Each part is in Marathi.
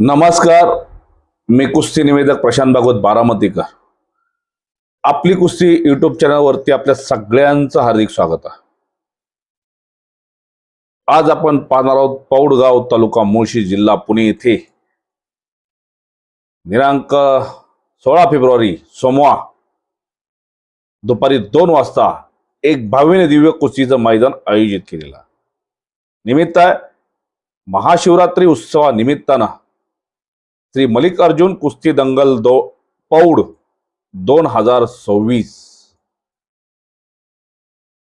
नमस्कार मी कुस्ती निवेदक प्रशांत भागवत बारामतीकर. आपली कुस्ती युट्यूब चॅनलवरती आपल्या सगळ्यांचं हार्दिक स्वागत आहे. आज आपण पाहणार आहोत पौडगाव तालुका मुळशी जिल्हा पुणे येथे. दिनांक सोळा फेब्रुवारी सोमवार दुपारी दोन वाजता एक भावीने दिव्य कुस्तीचं मैदान आयोजित केलेलं निमित्त महाशिवरात्री उत्सवानिमित्तानं श्री मल्लिकार्जुन कुस्ती दंगल दो पौड दोन हजार सव्वीस.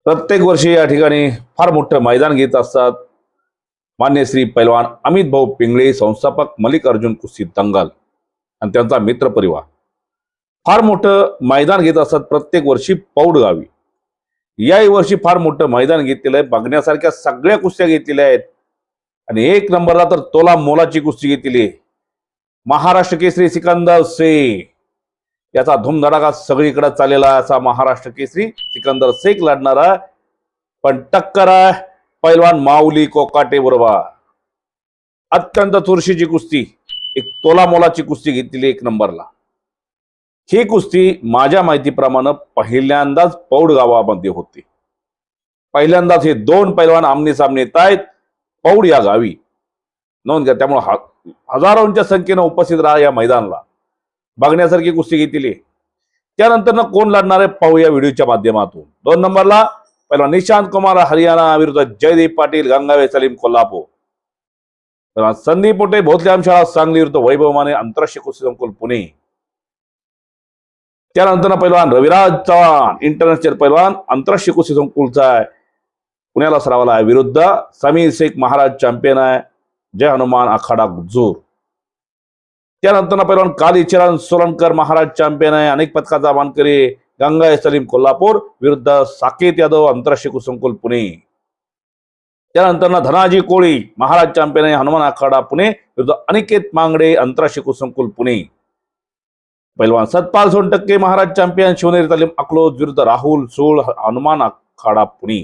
प्रत्येक वर्षी या ठिकाणी फार मोठं मैदान घेत असतात. मान्य श्री पैलवान अमित भाऊ पिंगळे संस्थापक मल्लिकार्जुन कुस्ती दंगल आणि त्यांचा मित्र परिवार. फार मोठं मैदान घेत असतात प्रत्येक वर्षी पौड गावी. याही वर्षी फार मोठं मैदान घेतलेलं आहे. बघण्यासारख्या सगळ्या कुस्त्या घेतलेल्या आहेत. आणि एक नंबरला तर तोला मोलाची कुस्ती घेतलेली आहे. महाराष्ट्र केसरी सिकंदर शेख याचा धूमधडाका सगळीकडे चाललेला आहे असा महाराष्ट्र केसरी सिकंदर शेख लढणारा. पण टक्कर आहे पैलवान माऊली कोकाटे बरोबर. अत्यंत चुरशीची कुस्ती एक तोला मोलाची कुस्ती घेतलेली एक नंबरला. ही कुस्ती माझ्या माहितीप्रमाणे पहिल्यांदाच पौड गावामध्ये होती. पहिल्यांदाच हे दोन पैलवान आमने सामने येत आहेत पौड या गावी. नोंद घ्या त्यामुळे हा हजारोंच्या संख्येनं उपस्थित राहा या मैदानाला. बघण्यासारखी कुस्ती घेतली त्यानंतर कोण लढणार आहे पाहू या व्हिडिओच्या माध्यमातून. दोन नंबरला पहिला निशांत कुमार हरियाणा विरुद्ध जयदीप पाटील गंगावे सलीम कोल्हापूर. संदीप पोटे भोतल्याम शाळा सांगली विरुद्ध वैभव माने आंतरराष्ट्रीय कुस्ती संकुल पुणे. त्यानंतर पहिलवान रविराज चव्हाण इंटरनॅशनल पहिलवान आंतरराष्ट्रीय कुस्ती संकुलचा आहे. पुण्याला सरावाला आहे विरुद्ध समीर शेख महाराज चॅम्पियन आहे. जय हनुमान आखाडा गुजूर त्यानंतर पहिलवान कालीचरण सोलनकर महाराज चॅम्पियन आहे. अनेक पदकाचा मानकरी गंगा सलीम कोल्हापूर विरुद्ध साकेत यादव आंतरराष्ट्रीय कुसंकुल पुणे. त्यानंतर धनाजी कोळी महाराज चॅम्पियन आहे. हनुमान आखाडा पुणे विरुद्ध अनिकेत मांगडे आंतरराष्ट्रीय कुसंकुल पुणे. पैलवान सतपाल सोनटक्के महाराज चॅम्पियन शिवनेरी तालीम अकलोज विरुद्ध राहुल सोळ हनुमान आखाडा पुणे.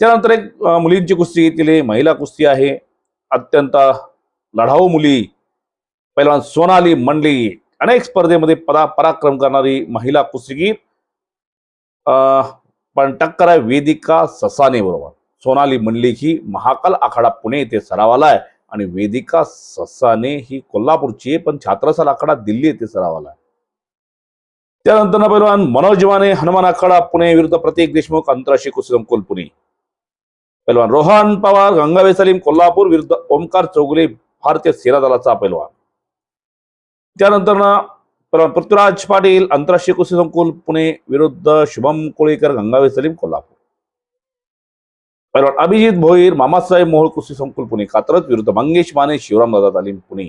त्यानंतर एक मुलींची कुस्ती घेतलेली महिला कुस्ती आहे. अत्यंत लढाऊ मुली पहिलवान सोनाली मंडली अनेक स्पर्धेमध्ये परा पराक्रम करणारी महिला कुस्तीगीर अं, पण टक्कर आहे वेदिका ससाने बरोबर. सोनाली मंडली ही महाकाल आखाडा पुणे येथे सरावाला आहे आणि वेदिका ससाने ही कोल्हापूरची आहे पण छात्रसाल आखाडा दिल्ली येथे सरावाला आहे. त्यानंतर पहिलवान मनोजवाने हनुमान आखाडा पुणे विरुद्ध प्रतीक देशमुख आंतरराष्ट्रीय कुस्ती संकुल पुणे. पैलवान. रोहन पवार गंगावे सलीम कोल्हापूर विरुद्ध ओमकार चौगुले भारतीय सेना दलाचा पैलवान. त्यानंतर ना पैलवान पृथ्वीराज पाटील आंतरराष्ट्रीय कृषी संकुल पुणे विरुद्ध शुभम कोळीकर गंगावे सलीम कोल्हापूर. पैलवान अभिजित भोईर मामासाहेब मोहोळ कृषी संकुल पुणे. कात्रज विरुद्ध मंगेश माने शिवराम दादा तालीम पुणे.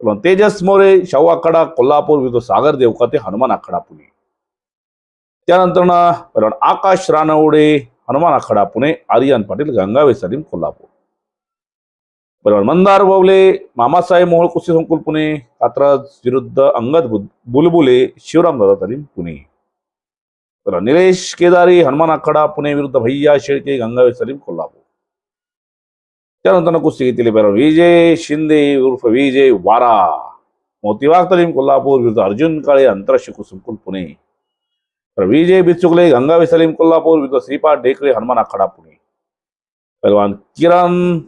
पैलवान तेजस मोरे शाहू आखाडा कोल्हापूर विरुद्ध सागर देवकाते हनुमान आखाडा पुणे. त्यानंतर ना पैलवान आकाश रानवडे हनुमान आखाडा पुणे आर्यन पाटील गंगावे सलीम कोल्हापूर. बरोबर मंदार बवले मामासाहेब मोहोळ कुस्ती संकुल पुणे कात्रज विरुद्ध अंगद बुलबुले शिवराम दादा तालीम पुणे. तर निलेश केदारी हनुमान आखाडा पुणे विरुद्ध भैया शेळके गंगावे सलीम कोल्हापूर. त्यानंतर कुस्ती घेतली बरोबर विजय शिंदे उर्फ विजय वारा. मोतीबाग तालीम कोल्हापूर विरुद्ध अर्जुन काळे आंतरराष्ट्रीय कुसुमकुल पुणे. विजय बिचुकले गंगावे सलीम कोल्हापूर विरुद्ध श्रीपाद ढेकळे हनुमान आखाडा पुणे. पैलवान किरण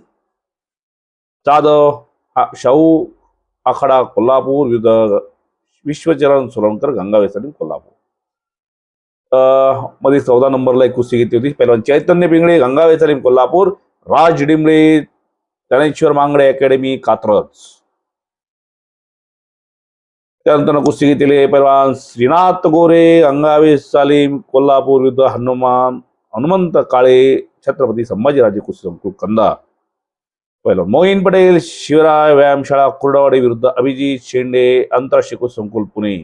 जाधव शाहू आखाडा कोल्हापूर विरुद्ध विश्वचरण सोलंकर गंगावे सलीम कोल्हापूर. अं, मध्ये चौदा नंबरला एक कुस्ती घेतली होती. पैलवान चैतन्य पिंगळे गंगावे सलीम कोल्हापूर राज डिंबळे ज्ञानेश्वर मांगडे अकॅडमी कात्रज. त्यानंतर कुस्ती घेतले पैलवान श्रीनाथ गोरे गंगावे सालीम कोल्हापूर विरुद्ध हनुमान हनुमंत काळे छत्रपती संभाजीराजे कुस्ती संकुल कंदा. पहिलं मोहीन पटेल शिवराय व्यायामशाळा कुर्डवाडी विरुद्ध अभिजित शेंडे आंतरराष्ट्रीय कुस्ती संकुल पुणे.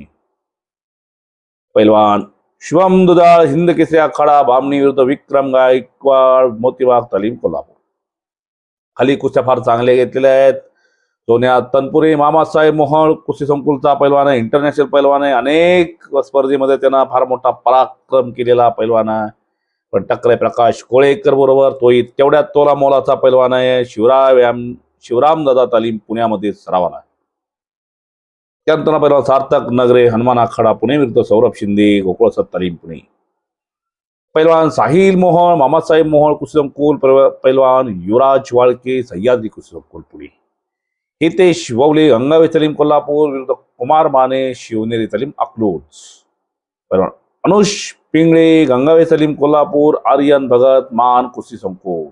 पैलवान शिवम दुधाळ हिंद केसरी आखाडा बामणी विरुद्ध विक्रम गायकवाड मोतीबाग तालीम कोल्हापूर. खाली कुस्त्या फार चांगल्या घेतलेल्या आहेत. सोन्या तनपुरे मामासाहेब मोहळ कुस्ती संकुलचा पैलवान आहे इंटरनॅशनल पैलवान आहे. अनेक स्पर्धेमध्ये त्यांना फार मोठा पराक्रम केलेला पैलवान आहे. पण टकरे प्रकाश कोळेकर बरोबर तोही तेवढ्या तोला मोलाचा पैलवान आहे. शिवराम शिवराम दादा तालीम पुण्यामध्ये सरावाला आहे. त्यानंतर पहिला सार्थक नगरे हनुमान आखाडा पुणे विरुद्ध सौरभ शिंदे गोकुळसत तालीम पुणे. पैलवान साहिल मोहळ मामासाहेब मोहळ कुसुमकुल पहिलवान पैलवान युवराज वाळके सह्याद्री कुस्ती पुणे. हितेश ववले अंगावे तलीम कोल्हापूर विरुद्ध कुमार माने शिवनेरी तलीम अकलूज. अनुष पिंगळे गंगावे सलीम कोल्हापूर आर्यन भगत मान कुस्ती संकुल.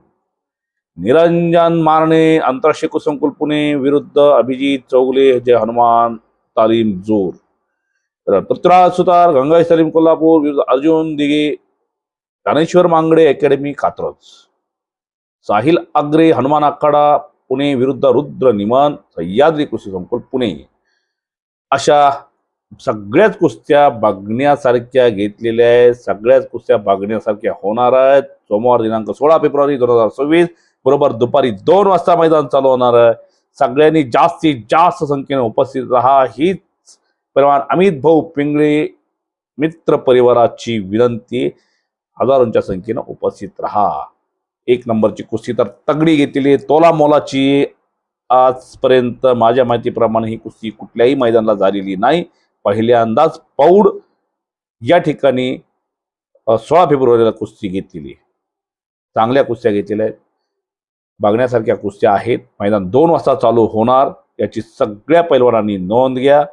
निरंजन मारणे आंतरराष्ट्रीय कुस्ती संकुल पुणे विरुद्ध अभिजित चौगले जय हनुमान तालीम जोर. पृथ्वीराज सुतार गंगावे सलीम कोल्हापूर विरुद्ध अर्जुन दिगे ज्ञानेश्वर मांगडे अकॅडमी कात्रज. साहिल आग्रे हनुमान आखाडा पुणे विरुद्ध रुद्र निमान सह्याद्री कुस्ती संकुल पुणे. अशा सगळ्याच कुस्त्या बघण्यासारख्या घेतलेल्या आहेत. सगळ्याच कुस्त्या बघण्यासारख्या होणार आहेत. सोमवार दिनांक सोळा फेब्रुवारी दोन हजार सव्वीस बरोबर दुपारी दोन वाजता मैदान चालू होणार आहे. सगळ्यांनी जास्तीत जास्त संख्येने उपस्थित राहा. हीच परिमाण अमित भाऊ पिंगळे मित्र परिवाराची विनंती. हजारोंच्या संख्येनं उपस्थित राहा. एक नंबरची कुस्ती. तर तगडी घेतलेली आहे तोला मोलाची. आजपर्यंत माझ्या माहितीप्रमाणे ही कुस्ती कुठल्याही मैदानाला झालेली नाही. पहिल्यांदाच पौड या ठिकाणी सोळा फेब्रुवारीला कुस्ती घेतलेली आहे. चांगल्या कुस्त्या घेतलेल्या आहेत. बघण्यासारख्या कुस्त्या आहेत. मैदान दोन वाजता चालू होणार. याची सगळ्या पैलवानांनी नोंद घ्या.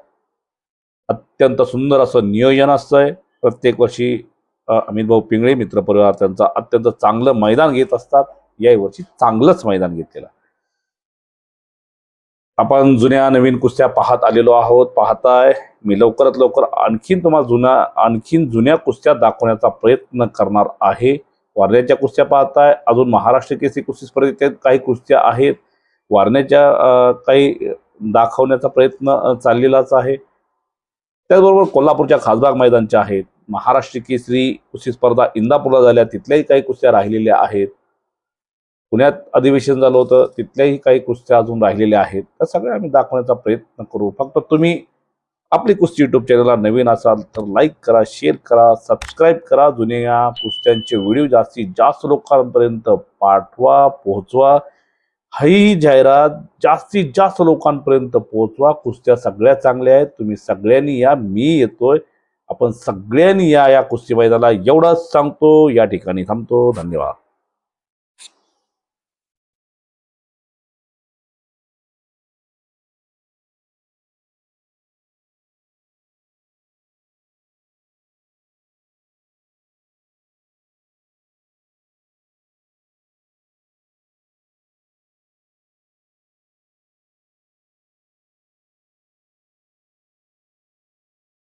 अत्यंत सुंदर असं नियोजन असतंय. प्रत्येक वर्षी अमित भाऊ पिंगळे मित्र परिवार त्यांचा अत्यंत चांगलं मैदान घेत असतात. यावर्षी चांगलंच मैदान घेतलेलं आपण जुन्या नवीन कुस्त्या पाहत आलेलो आहोत. पाहताय मी लवकरात लवकर आणखीन तुम्हाला जुन्या आणखीन जुन्या कुस्त्या दाखवण्याचा प्रयत्न करणार आहे. वारण्याच्या कुस्त्या पाहताय. अजून महाराष्ट्र केसी कुस्ती स्पर्धेत काही कुस्त्या आहेत. वारण्याच्या काही दाखवण्याचा प्रयत्न चाललेलाच आहे. त्याचबरोबर कोल्हापूरच्या खासबाग मैदानच्या आहेत. महाराष्ट्र केसरी कुस्ती स्पर्धा इंदापूरला झाल्या. तिथल्याही काही कुस्त्या राहिलेल्या आहेत. पुण्यात अधिवेशन झालं होतं. तिथल्याही काही कुस्त्या अजून राहिलेल्या आहेत. त्या सगळ्या आम्ही दाखवण्याचा प्रयत्न करू. फक्त तुम्ही आपली कुस्ती युट्यूब चॅनलला नवीन असाल तर लाईक करा शेअर करा सबस्क्राईब करा. जुन्या कुस्त्यांचे व्हिडिओ जास्तीत जास्त लोकांपर्यंत पाठवा पोहोचवा. ही जाहिरात. जास्तीत जास्त लोकांपर्यंत पोहोचवा. कुस्त्या सगळ्या चांगल्या आहेत. तुम्ही सगळ्यांनी या. मी येतोय. आपण सगळ्यांनी या या कुस्ती मैदानाला एवढंच सांगतो. या ठिकाणी थांबतो. धन्यवाद.